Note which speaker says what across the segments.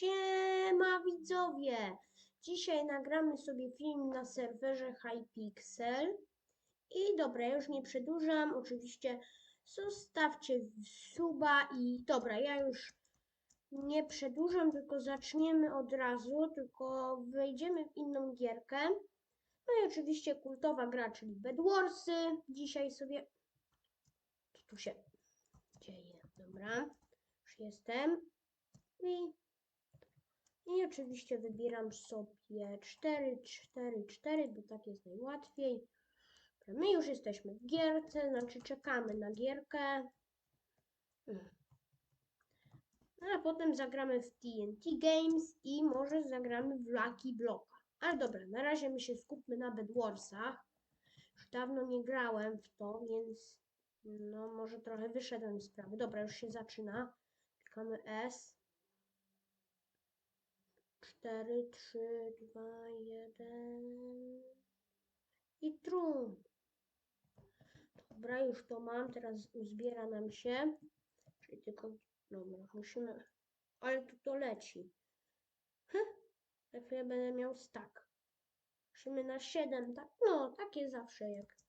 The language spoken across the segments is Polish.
Speaker 1: Siema widzowie! Dzisiaj nagramy sobie film na serwerze Hypixel. I dobra, już nie przedłużam. Oczywiście zostawcie suba i dobra, ja już nie przedłużam, tylko zaczniemy od razu, tylko wejdziemy w inną gierkę. No i oczywiście kultowa gra, czyli Bedwarsy. Dzisiaj sobie... Co tu się dzieje? Dobra, już jestem. I i oczywiście wybieram sobie 4, 4, 4, bo tak jest najłatwiej. My już jesteśmy w gierce, znaczy czekamy na gierkę. No, a potem zagramy w TNT Games i może zagramy w Lucky Blocka. Ale dobra, na razie my się skupmy na Bedwarsach. Już dawno nie grałem w to, więc no może trochę wyszedłem z sprawy. Dobra, już się zaczyna. Klikamy S. 4, 3, 2, 1 i trum. Dobra, już to mam, teraz uzbiera nam się. Czyli tylko, dobra, musimy, ale tu to leci. Hm, za będę miał stack. Musimy na 7, tak? No, takie zawsze jak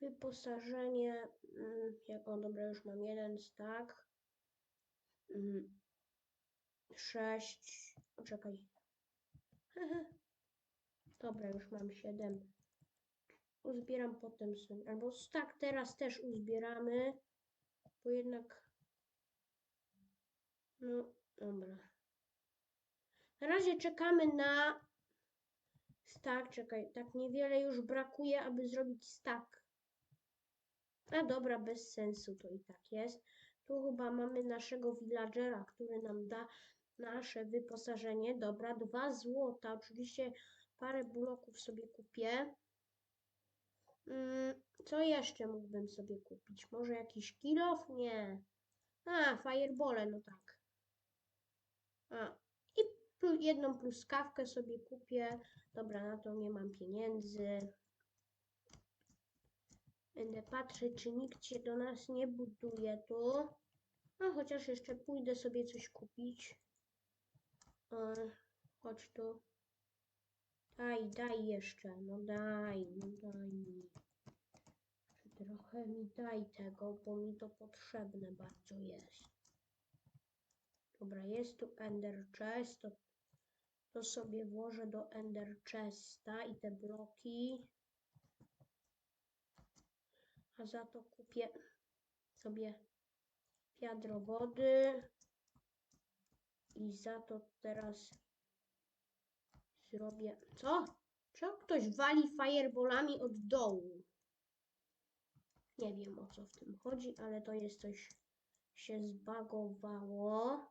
Speaker 1: wyposażenie, mm, jak, o dobra, już mam jeden stack. Mm, 6. Poczekaj. Dobra, już mam 7. Uzbieram potem sobie. Albo tak, teraz też uzbieramy. Bo jednak. No, dobra. Na razie czekamy na stack. Czekaj, tak niewiele już brakuje, aby zrobić stack. A dobra, bez sensu to i tak jest. Tu chyba mamy naszego villagera, który nam da nasze wyposażenie. Dobra, dwa złota. Oczywiście parę bloków sobie kupię. Mm, co jeszcze mógłbym sobie kupić? Może jakiś kilof? Nie. A, firebole, no tak. A, i jedną pluskawkę sobie kupię. Dobra, na to nie mam pieniędzy. Będę patrzeć, czy nikt się do nas nie buduje tu. A chociaż jeszcze pójdę sobie coś kupić. E, chodź tu. Daj, daj jeszcze. No daj, no daj mi. Trochę mi daj tego, bo mi to potrzebne bardzo jest. Dobra, jest tu Ender Chest. To, to sobie włożę do Ender Chesta i te bloki. A za to kupię sobie wiadro wody. I za to teraz zrobię. Co? Czemu ktoś wali fireballami od dołu? Nie wiem o co w tym chodzi, ale to jest coś się zbagowało.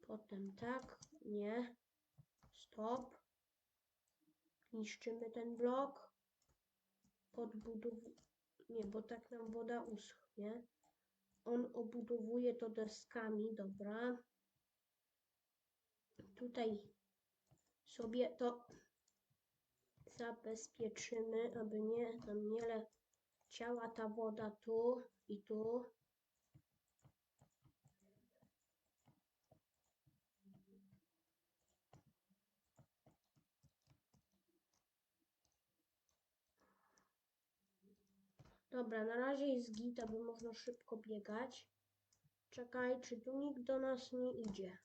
Speaker 1: Potem tak, nie. Stop. Niszczymy ten blok. Podbudow... Nie, bo tak nam woda uschnie. On obudowuje to deskami, dobra tutaj sobie to zabezpieczymy, aby nie nam nie leciała ta woda tu i tu. Dobra, na razie jest git, aby można szybko biegać. Czekaj, czy tu nikt do nas nie idzie?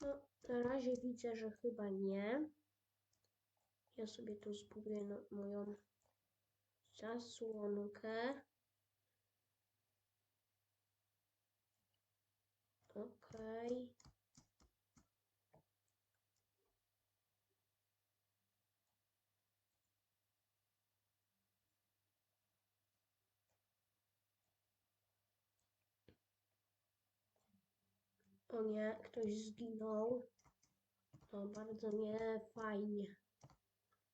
Speaker 1: No, na razie widzę, że chyba nie. Ja sobie tu zbuduję no, moją zasłonkę. Okej. O nie, ktoś zginął. To bardzo nie fajnie.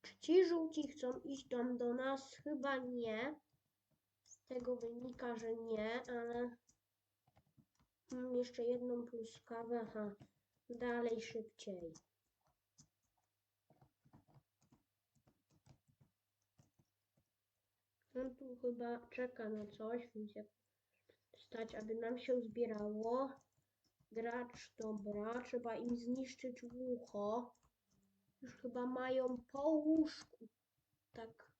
Speaker 1: Czy ci żółci chcą iść tam do nas? Chyba nie. Z tego wynika, że nie, ale mam jeszcze jedną pluskawę. Aha, dalej szybciej. On tu chyba czeka na coś, więc jak stać, aby nam się uzbierało. Gracz, dobra, trzeba im zniszczyć ucho. Już chyba mają po łóżku. Tak.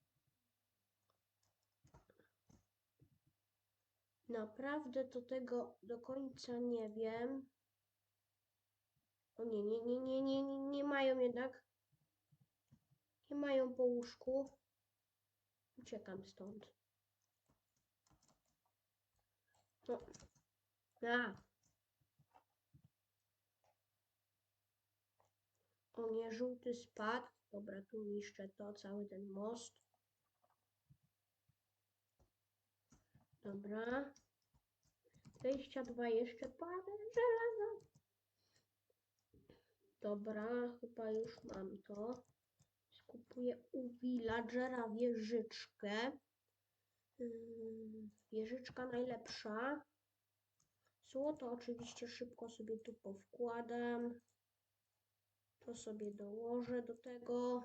Speaker 1: Naprawdę to tego do końca nie wiem. O nie, nie, nie, nie, nie, nie, nie mają jednak. Nie mają po łóżku. Uciekam stąd. No. A. O nie, żółty spadł. Dobra, tu niszczę to, cały ten most. Dobra. 22 jeszcze parę żelaza. Dobra, chyba już mam to. Skupuję u villagera wieżyczkę. Ym, Wieżyczka najlepsza. Złoto oczywiście szybko sobie tu powkładam. To sobie dołożę do tego.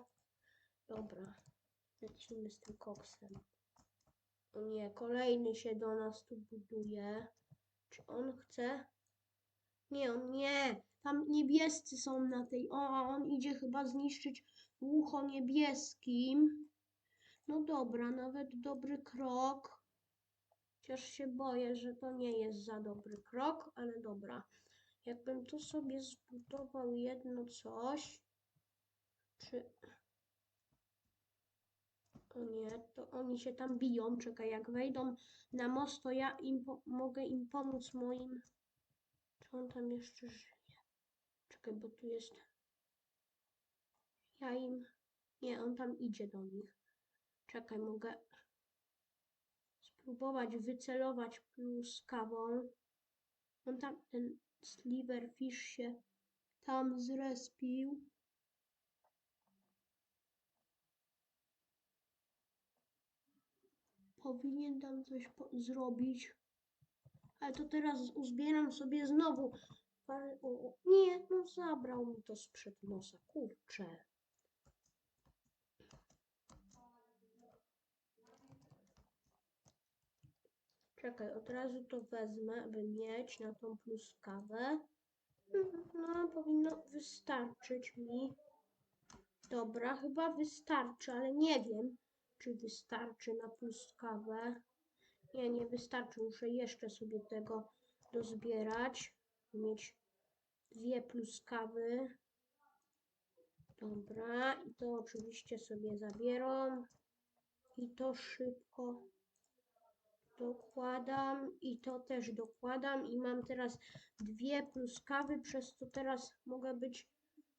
Speaker 1: Dobra, lecimy z tym koksem. O nie, kolejny się do nas tu buduje. Czy on chce? Nie, on nie. Tam niebiescy są na tej. O, on idzie chyba zniszczyć ucho niebieskim. No dobra, nawet dobry krok. Chociaż się boję, że to nie jest za dobry krok, ale dobra. Jakbym tu sobie zbudował jedno coś. Czy. O nie, to oni się tam biją. Czekaj, jak wejdą na most, to ja im mogę im pomóc moim. Czy on tam jeszcze żyje? Czekaj, bo tu jest. Ja im. Nie, on tam idzie do nich. Czekaj, mogę spróbować wycelować pluskawą. On tam, ten sliverfish się tam zrespił. Powinien tam coś zrobić. Ale to teraz uzbieram sobie znowu. o, nie, no zabrał mi to sprzed nosa. Kurczę. Czekaj, od razu to wezmę, aby mieć na tą pluskawę. No, powinno wystarczyć mi. Dobra, chyba wystarczy, ale nie wiem, czy wystarczy na pluskawę. Nie, nie wystarczy. Muszę jeszcze sobie tego dozbierać. Mieć dwie pluskawy. Dobra, i to oczywiście sobie zabieram. I to szybko dokładam. I to też dokładam. I mam teraz dwie pluskawy, przez to teraz mogę być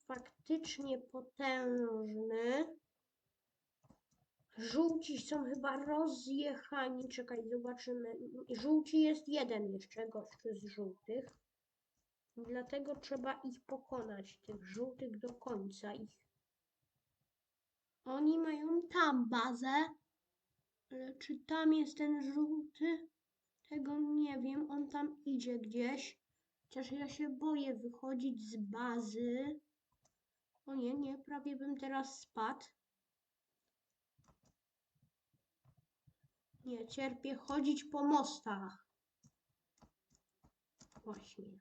Speaker 1: faktycznie potężny. Żółci są chyba rozjechani. Czekaj, zobaczymy. Żółci jest jeden jeszcze gościu z żółtych. Dlatego trzeba ich pokonać, tych żółtych do końca ich. Oni mają tam bazę, ale czy tam jest ten żółty? Tego nie wiem, on tam idzie gdzieś. Chociaż ja się boję wychodzić z bazy. O nie, nie, prawie bym teraz spadł. Nie, cierpię chodzić po mostach. Właśnie.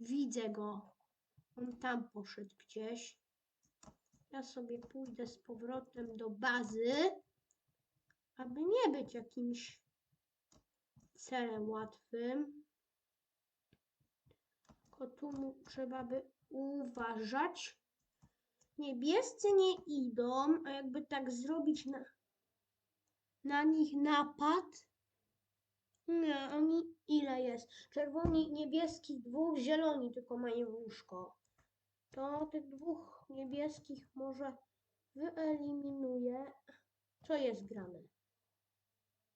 Speaker 1: Widzę go. On tam poszedł gdzieś. Ja sobie pójdę z powrotem do bazy, aby nie być jakimś celem łatwym. Tylko tu trzeba by uważać. Niebiescy nie idą, a jakby tak zrobić na, na nich napad. Nie, oni ile jest? Czerwoni, niebieskich, dwóch, zieloni tylko mają łóżko. To tych dwóch niebieskich może wyeliminuję. Co jest grane?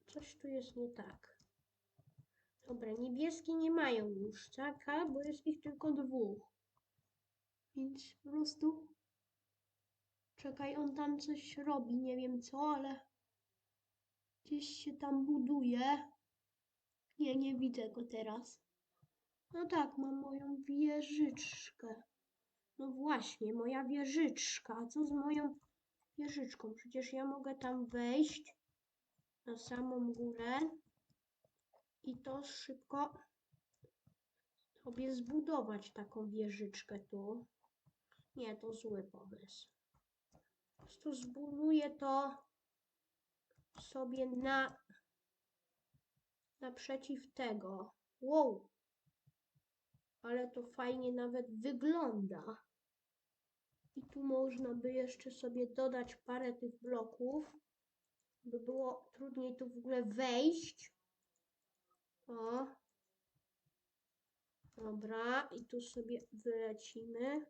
Speaker 1: Coś tu jest nie tak. Dobra, niebieskie nie mają łóżczaka, bo jest ich tylko dwóch. Więc po prostu Czekaj, on tam coś robi, nie wiem co, ale gdzieś się tam buduje. Nie, nie widzę go teraz. No tak, mam moją wieżyczkę. No właśnie, moja wieżyczka. A co z moją wieżyczką? Przecież ja mogę tam wejść na samą górę i to szybko sobie zbudować taką wieżyczkę tu. Nie, to zły pomysł. Po prostu zbuduję to sobie na naprzeciw tego. Wow! Ale to fajnie nawet wygląda. I tu można by jeszcze sobie dodać parę tych bloków, by było trudniej tu w ogóle wejść. O. Dobra, i tu sobie wylecimy.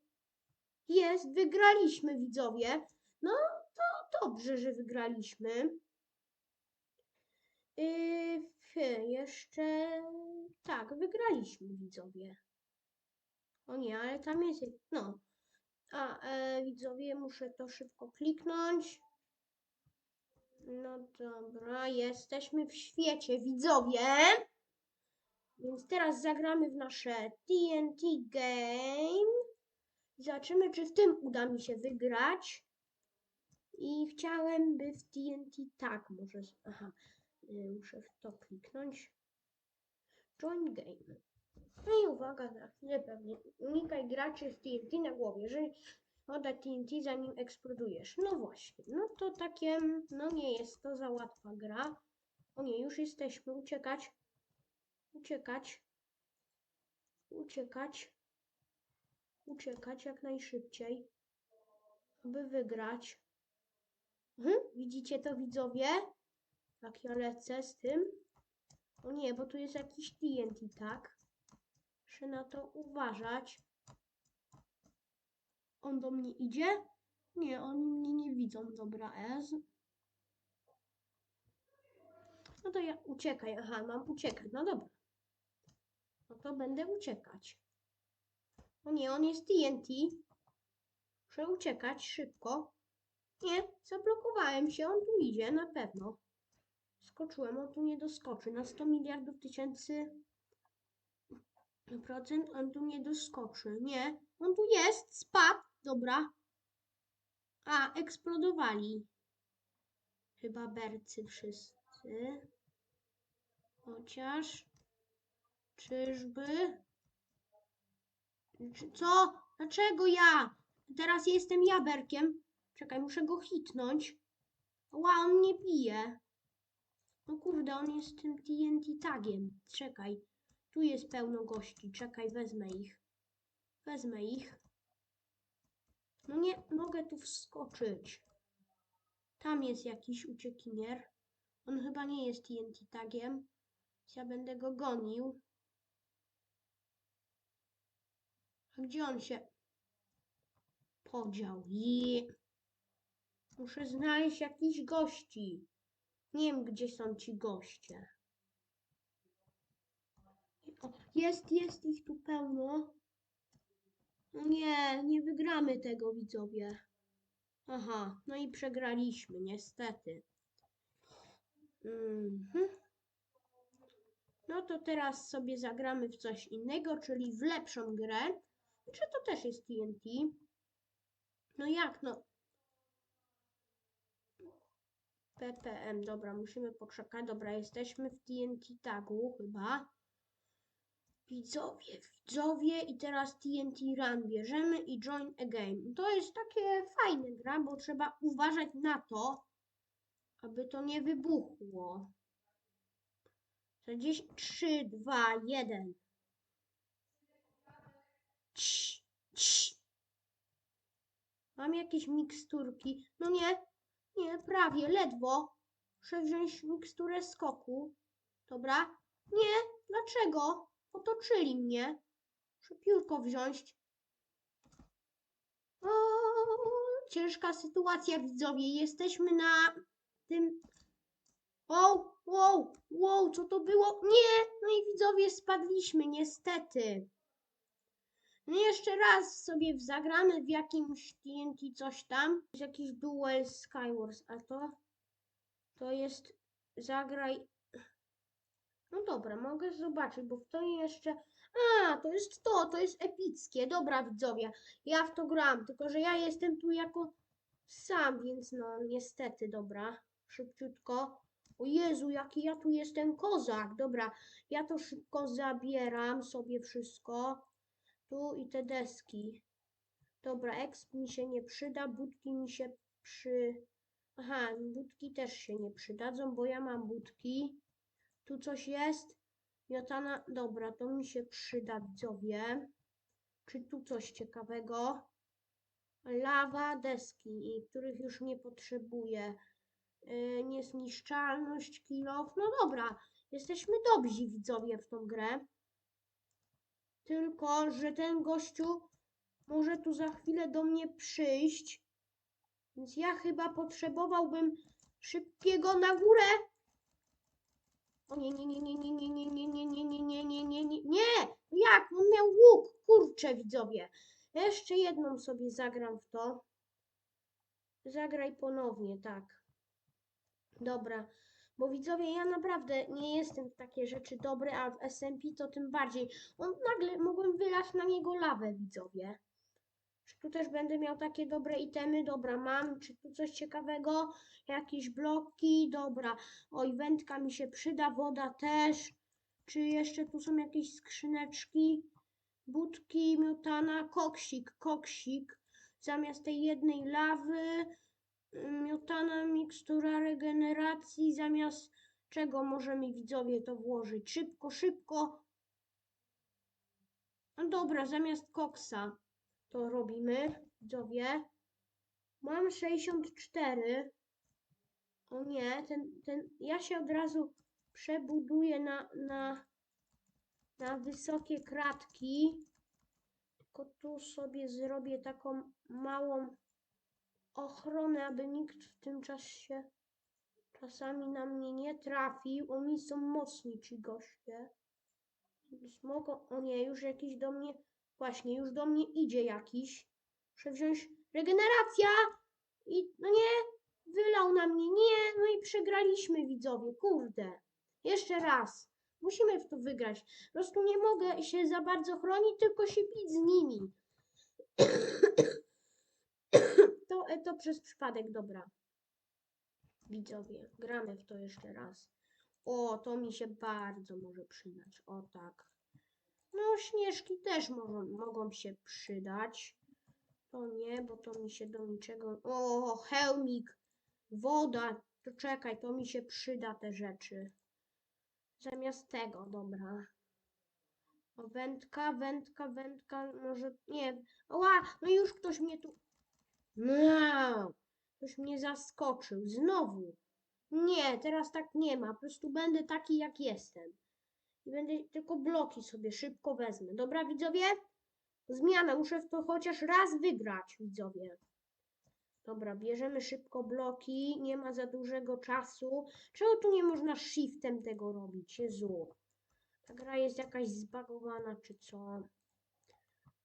Speaker 1: Jest, wygraliśmy widzowie. No to dobrze, że wygraliśmy. Yy, jeszcze tak, wygraliśmy widzowie. O nie, ale tam jest. No. A e, widzowie, muszę to szybko kliknąć. No dobra, jesteśmy w świecie, widzowie. Więc teraz zagramy w nasze TNT Game. Zobaczymy, czy w tym uda mi się wygrać. I chciałem, by w TNT tak, może. Aha, y, muszę w to kliknąć. Join game. No i uwaga, na chwilę pewnie. Unikaj graczy z TNT na głowie. Jeżeli oddać TNT zanim eksplodujesz. No właśnie, no to takie, no nie jest to za łatwa gra. O nie, już jesteśmy. Uciekać. Uciekać. Uciekać. Uciekać jak najszybciej. Aby wygrać. Mhm, widzicie to widzowie? Jak ja lecę z tym. O nie, bo tu jest jakiś TNT, tak? Muszę na to uważać. On do mnie idzie? Nie, oni mnie nie widzą. Dobra, S. No to ja uciekaj. Aha, mam uciekać. No dobra. No to będę uciekać. O nie, on jest TNT. Muszę uciekać szybko. Nie, zablokowałem się. On tu idzie, na pewno. Skoczyłem, on tu nie doskoczy. Na 100 miliardów tysięcy procent on tu nie doskoczy. Nie, on tu jest, spadł. Dobra. A, eksplodowali. Chyba bercy wszyscy. Chociaż. Czyżby? Czy, co? Dlaczego ja? Teraz jestem jaberkiem. Czekaj, muszę go hitnąć. Ła, on mnie bije. No kurde, on jest tym TNT tagiem. Czekaj. Tu jest pełno gości. Czekaj, wezmę ich. Wezmę ich. No nie mogę tu wskoczyć. Tam jest jakiś uciekinier. On chyba nie jest TNT tagiem. Ja będę go gonił. A gdzie on się podział? Je. Muszę znaleźć jakichś gości. Nie wiem, gdzie są ci goście. Jest, jest ich tu pełno. No nie, nie wygramy tego, widzowie. Aha, no i przegraliśmy, niestety. Mhm. No to teraz sobie zagramy w coś innego, czyli w lepszą grę. Czy to też jest TNT? No jak no? PPM, dobra, musimy poczekać. Dobra, jesteśmy w TNT tagu chyba. Widzowie, widzowie i teraz TNT Run bierzemy i Join a Game. To jest takie fajne gra, bo trzeba uważać na to, aby to nie wybuchło. To gdzieś 3, 2, 1. Cii, cii. Mam jakieś miksturki. No nie, nie, prawie, ledwo. Muszę wziąć miksturę skoku. Dobra. Nie, dlaczego? Otoczyli mnie. Muszę piórko wziąć. O, ciężka sytuacja, widzowie. Jesteśmy na tym. Wow, wow, wow, co to było? Nie! No i widzowie, spadliśmy, niestety. No jeszcze raz sobie zagramy w jakimś TNT coś tam. Jest jakiś Duel Skywars, a to to jest zagraj. No dobra, mogę zobaczyć, bo w to jeszcze. A, to jest to, to jest epickie. Dobra, widzowie, ja w to gram, tylko że ja jestem tu jako sam, więc no niestety, dobra, szybciutko. O Jezu, jaki ja tu jestem kozak. Dobra, ja to szybko zabieram sobie wszystko. Tu i te deski. Dobra, exp mi się nie przyda, budki mi się przy... Aha, budki też się nie przydadzą, bo ja mam budki. Tu coś jest? Miotana, dobra, to mi się przyda, widzowie. Czy tu coś ciekawego? Lawa, deski, których już nie potrzebuję. Yy, niezniszczalność, kilof. No dobra, jesteśmy dobrzy, widzowie, w tą grę. Tylko, że ten gościu może tu za chwilę do mnie przyjść. Więc ja chyba potrzebowałbym szybkiego na górę. O nie, nie, nie, nie, nie, nie, nie, nie, nie, nie, nie, nie, nie, nie, nie, nie! Jak? On miał łuk, kurczę, widzowie. Jeszcze jedną sobie zagram w to. Zagraj ponownie, tak. Dobra, bo widzowie, ja naprawdę nie jestem w takie rzeczy dobry, a w SMP to tym bardziej. On nagle mogłem wylać na niego lawę, widzowie. Czy tu też będę miał takie dobre itemy? Dobra, mam. Czy tu coś ciekawego? Jakieś bloki? Dobra. Oj, wędka mi się przyda, woda też. Czy jeszcze tu są jakieś skrzyneczki? Budki, miotana, koksik, koksik. Zamiast tej jednej lawy, y, miotana mikstura regeneracji. Zamiast czego możemy widzowie to włożyć? Szybko, szybko. No dobra, zamiast koksa to robimy, widzowie. Mam 64. O nie, ten, ten, ja się od razu przebuduję na, na, na wysokie kratki. Tylko tu sobie zrobię taką małą ochronę, aby nikt w tym czasie czasami na mnie nie trafił. Oni są mocni, ci goście. Mogą... O nie, już jakiś do mnie... Właśnie, już do mnie idzie jakiś. Muszę wziąć regeneracja i no nie, wylał na mnie, nie, no i przegraliśmy widzowie, kurde. Jeszcze raz. Musimy w to wygrać. Po prostu nie mogę się za bardzo chronić, tylko się bić z nimi. To, e, to przez przypadek, dobra. Widzowie, gramy w to jeszcze raz. O, to mi się bardzo może przydać. O tak. No, śnieżki też mogą, mogą się przydać. To nie, bo to mi się do niczego... O, hełmik, woda. To czekaj, to mi się przyda te rzeczy. Zamiast tego, dobra. O, wędka, wędka, wędka, może... Nie, ła, no już ktoś mnie tu... No, ktoś mnie zaskoczył. Znowu. Nie, teraz tak nie ma. Po prostu będę taki, jak jestem. I będę tylko bloki sobie szybko wezmę. Dobra, widzowie? Zmiana, muszę w to chociaż raz wygrać, widzowie. Dobra, bierzemy szybko bloki, nie ma za dużego czasu. Czemu tu nie można shiftem tego robić? Jezu. Ta gra jest jakaś zbagowana, czy co?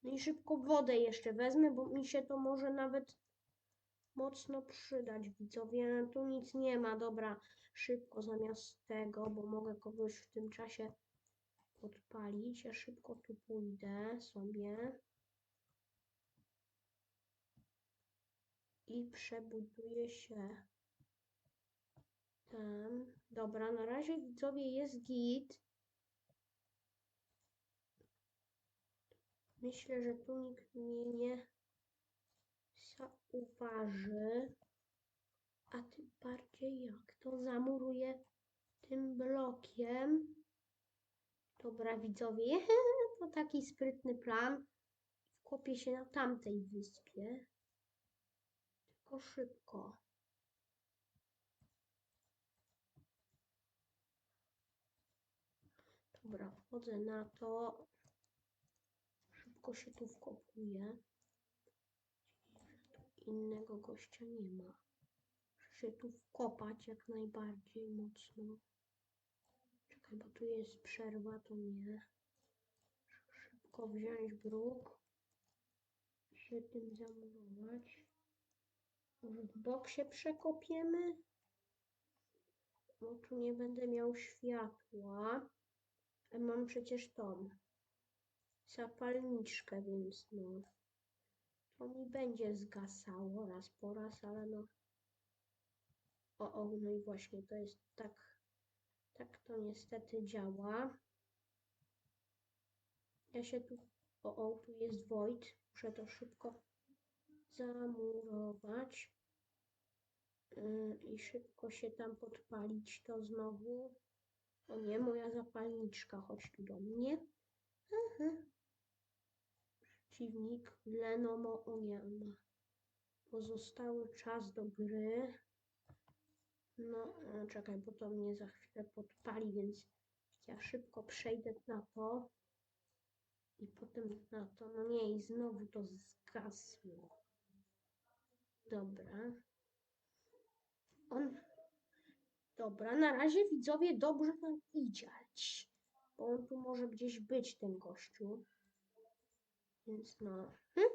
Speaker 1: No i szybko wodę jeszcze wezmę, bo mi się to może nawet mocno przydać, widzowie. Tu nic nie ma, dobra. Szybko zamiast tego, bo mogę kogoś w tym czasie podpalić. Ja szybko tu pójdę sobie. I przebuduję się tam. Dobra, na razie widzowie jest git. Myślę, że tu nikt mnie nie zauważy. A tym bardziej jak to zamuruję tym blokiem. Dobra, widzowie, to taki sprytny plan. Wkopię się na tamtej wyspie. Tylko szybko. Dobra, wchodzę na to. Szybko się tu wkopuję. Innego gościa nie ma. Się tu wkopać jak najbardziej mocno. Czekaj, bo tu jest przerwa, to nie. Szybko wziąć bruk. Się tym zamurować. Może w bok się przekopiemy? Bo tu nie będę miał światła. A mam przecież tą zapalniczkę, więc no. To mi będzie zgasało raz po raz, ale no. O, o, no i właśnie to jest tak, tak to niestety działa. Ja się tu, o, o, tu jest void, muszę to szybko zamurować Yy, i szybko się tam podpalić to znowu. O nie, moja zapalniczka, chodź tu do mnie. Przeciwnik Lenomo, o nie, on ma pozostały czas do gry. No, e, czekaj, bo to mnie za chwilę podpali, więc ja szybko przejdę na to. I potem na to, no nie, i znowu to zgasło. Dobra. On. Dobra, na razie widzowie dobrze nam idzie. Bo on tu może gdzieś być, ten gościu. Więc no. Hm?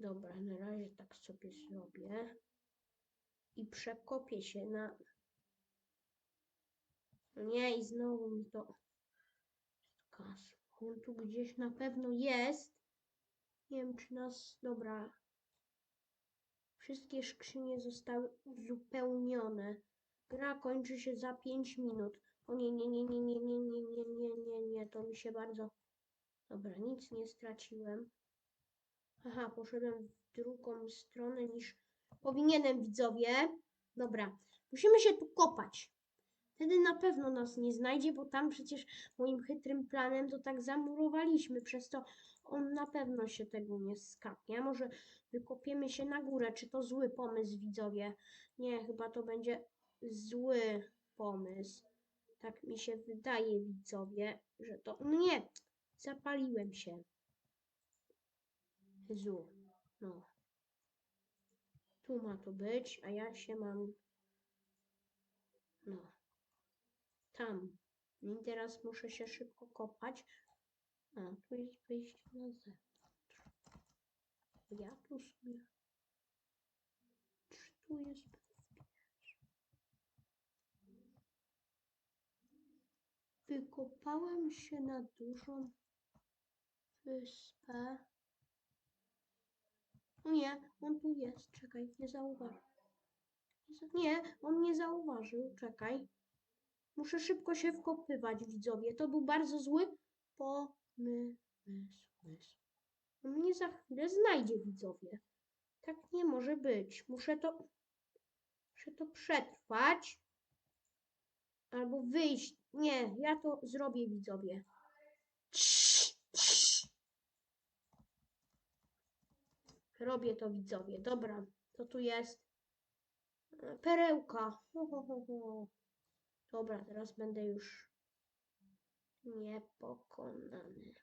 Speaker 1: Dobra, na razie tak sobie zrobię. I przekopię się na. No Nie, i znowu mi to. On tu gdzieś na pewno jest. Nie wiem, czy nas. Dobra. Wszystkie skrzynie zostały uzupełnione. Gra kończy się za 5 minut. O nie, nie, nie, nie, nie, nie, nie, nie, nie, nie, nie, to mi się bardzo... Dobra, nic nie straciłem. Aha, poszedłem w drugą stronę niż powinienem, widzowie. Dobra, musimy się tu kopać. Wtedy na pewno nas nie znajdzie, bo tam przecież moim chytrym planem to tak zamurowaliśmy, przez to on na pewno się tego nie skapnie. Może wykopiemy się na górę? Czy to zły pomysł, widzowie? Nie, chyba to będzie zły pomysł. Tak mi się wydaje, widzowie, że to... No nie, zapaliłem się. Jezu, no. Tu ma to być, a ja się mam... No. Tam. I teraz muszę się szybko kopać. A, tu jest wyjście na zewnątrz. Ja tu sobie... Czy tu jest? Wykopałem się na dużą wyspę. Nie, on tu jest. Czekaj, nie zauważył. Nie, on nie zauważył. Czekaj. Muszę szybko się wkopywać, widzowie. To był bardzo zły pomysł. On mnie za chwilę znajdzie, widzowie. Tak nie może być. Muszę to... Muszę to przetrwać. Albo wyjść. Nie, ja to zrobię, widzowie. Cii, cii. Robię to, widzowie. Dobra, co tu jest? E, Perełka. Dobra, teraz będę już niepokonany.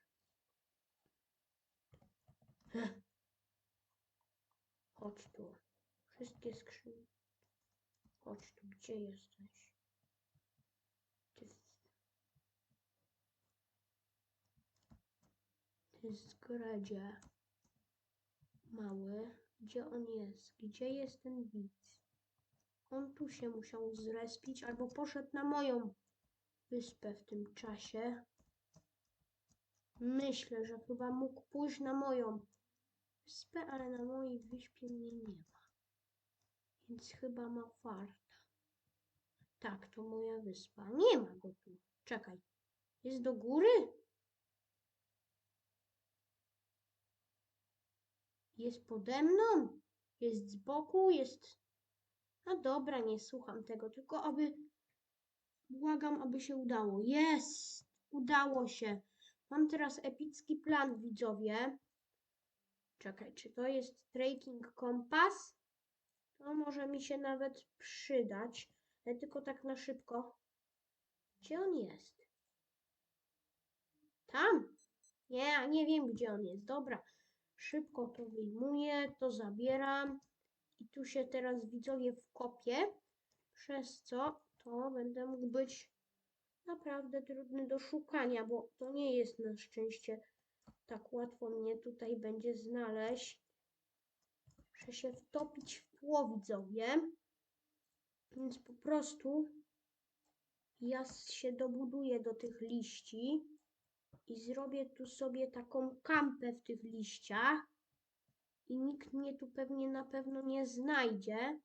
Speaker 1: Chodź tu. Wszystkie skrzynie. Chodź tu, gdzie jesteś? Ty, ty zgradzie. Mały. Gdzie on jest? Gdzie jest ten widz? On tu się musiał zrespić, albo poszedł na moją wyspę w tym czasie. Myślę, że chyba mógł pójść na moją wyspę, ale na mojej wyspie mnie nie ma. Więc chyba ma farta. Tak, to moja wyspa. Nie ma go tu. Czekaj. Jest do góry? Jest pode mną? Jest z boku? Jest... No dobra, nie słucham tego, tylko aby... Błagam, aby się udało. Jest! Udało się. Mam teraz epicki plan, widzowie. Czekaj, czy to jest tracking kompas? To może mi się nawet przydać. Ale tylko tak na szybko. Gdzie on jest? Tam? Nie, nie wiem gdzie on jest. Dobra, szybko to wyjmuję, to zabieram. I tu się teraz widzowie wkopię, przez co to będę mógł być naprawdę trudny do szukania, bo to nie jest na szczęście tak łatwo mnie tutaj będzie znaleźć. Muszę się wtopić w tło, widzowie. Więc po prostu ja się dobuduję do tych liści i zrobię tu sobie taką kampę w tych liściach i nikt mnie tu pewnie na pewno nie znajdzie.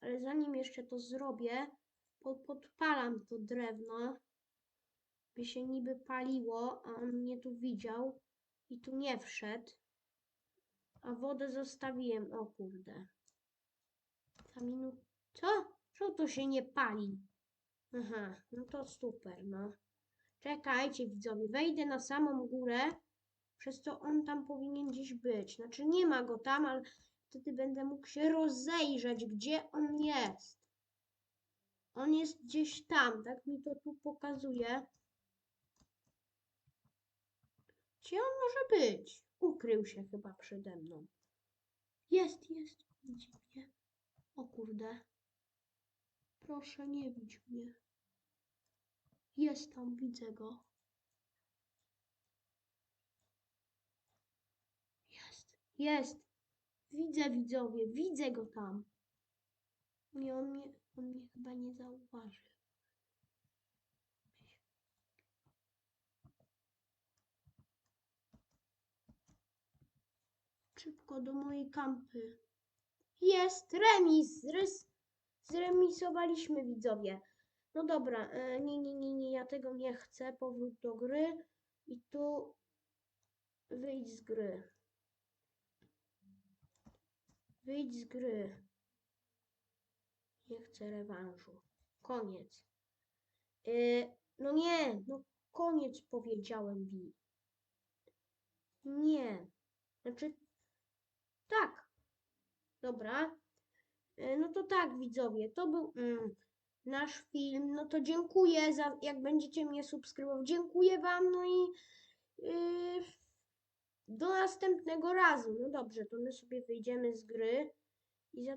Speaker 1: Ale zanim jeszcze to zrobię, po, podpalam to drewno, by się niby paliło, a on mnie tu widział i tu nie wszedł. A wodę zostawiłem, o kurde. Za minut... Co? Co to się nie pali? Aha, no to super, no. Czekajcie widzowie, wejdę na samą górę, przez to on tam powinien gdzieś być. Znaczy nie ma go tam, ale wtedy będę mógł się rozejrzeć, gdzie on jest. On jest gdzieś tam, tak mi to tu pokazuje. Gdzie on może być? Ukrył się chyba przede mną. Jest, jest, widzi mnie. O kurde. Proszę, nie widź mnie. Jest tam, widzę go. Jest, jest. Widzę widzowie, widzę go tam. Nie, on mnie, on mnie chyba nie zauważy. Szybko do mojej kampy. Jest remis! Zrys, zremisowaliśmy widzowie. No dobra, e, nie, nie, nie, nie, ja tego nie chcę. Powrót do gry. I tu wyjdź z gry. Wyjdź z gry. Nie chcę rewanżu. Koniec. E, no nie, no koniec powiedziałem Wi. Nie. Znaczy, tak. Dobra. E, No to tak, widzowie, to był mm, nasz film. No to dziękuję za, jak będziecie mnie subskrybować. Dziękuję Wam, no i yy, do następnego razu. No dobrze, to my sobie wyjdziemy z gry i za